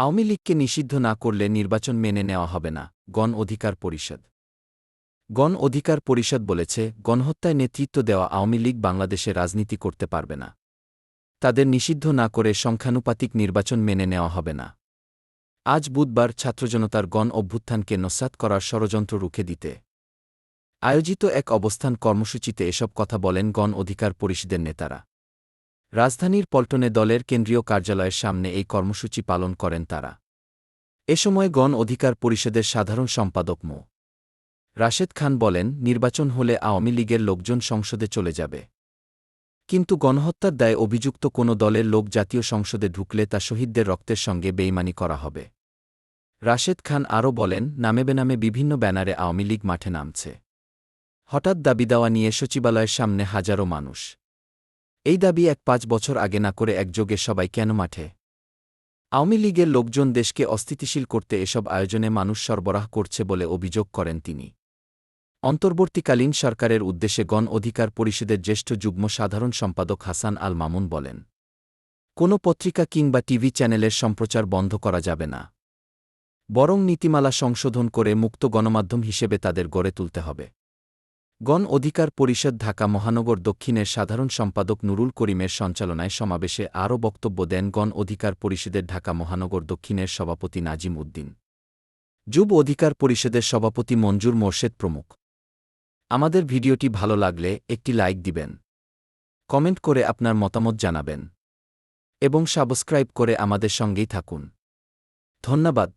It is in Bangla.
আওয়ামী লীগকে নিষিদ্ধ না করলে নির্বাচন মেনে নেওয়া হবে না, গণ অধিকার পরিষদ। গণ অধিকার পরিষদ বলেছে, গণহত্যায় নেতৃত্ব দেওয়া আওয়ামী লীগ বাংলাদেশে রাজনীতি করতে পারবে না। তাদের নিষিদ্ধ না করে সংখ্যানুপাতিক নির্বাচন মেনে নেওয়া হবে না। আজ বুধবার ছাত্রজনতার গণ অভ্যুত্থানকে নস্যাৎ করার ষড়যন্ত্র রুখে দিতে। আয়োজিত এক অবস্থান কর্মসূচিতে এসব কথা বলেন গণ অধিকার পরিষদের নেতারা। রাজধানীর পল্টনে দলের কেন্দ্রীয় কার্যালয়ের সামনে এই কর্মসূচি পালন করেন তারা। এ সময় গণ অধিকার পরিষদের সাধারণ সম্পাদক মো. রাশেদ খান বলেন, নির্বাচন হলে আওয়ামী লীগের লোকজন সংসদে চলে যাবে। কিন্তু গণহত্যার দায়ে অভিযুক্ত কোনো দলের লোক জাতীয় সংসদে ঢুকলে তা শহীদদের রক্তের সঙ্গে বেইমানি করা হবে। রাশেদ খান আরও বলেন, নামে বেনামে বিভিন্ন ব্যানারে আওয়ামী লীগ মাঠে নামছে। হঠাৎ দাবি দেওয়া নিয়ে সচিবালয়ের সামনে হাজারো মানুষ। এই দাবি এক পাঁচ বছর আগে না করে একযোগে সবাই কেন মাঠে? আওয়ামী লীগের লোকজন দেশকে অস্থিতিশীল করতে এসব আয়োজনে মানুষ সরবরাহ করছে বলে অভিযোগ করেন তিনি। অন্তর্বর্তীকালীন সরকারের উদ্দেশ্যে গণ অধিকার পরিষদের জ্যেষ্ঠ যুগ্ম সাধারণ সম্পাদক হাসান আল মামুন বলেন, কোনো পত্রিকা কিংবা টিভি চ্যানেলের সম্প্রচার বন্ধ করা যাবে না। বরং নীতিমালা সংশোধন করে মুক্ত গণমাধ্যম হিসেবে তাদের গড়ে তুলতে হবে। গণ অধিকার পরিষদ ঢাকা মহানগর দক্ষিণের সাধারণ সম্পাদক নুরুল করিমের সঞ্চালনায় সমাবেশে আরও বক্তব্য দেন গণ অধিকার পরিষদের ঢাকা মহানগর দক্ষিণের সভাপতি নাজিম উদ্দিন। যুব অধিকার পরিষদের সভাপতি মঞ্জুর মোর্শেদ প্রমুখ। আমাদের ভিডিওটি ভালো লাগলে একটি লাইক দিবেন। কমেন্ট করে আপনার মতামত জানাবেন। এবং সাবস্ক্রাইব করে আমাদের সঙ্গেই থাকুন। ধন্যবাদ।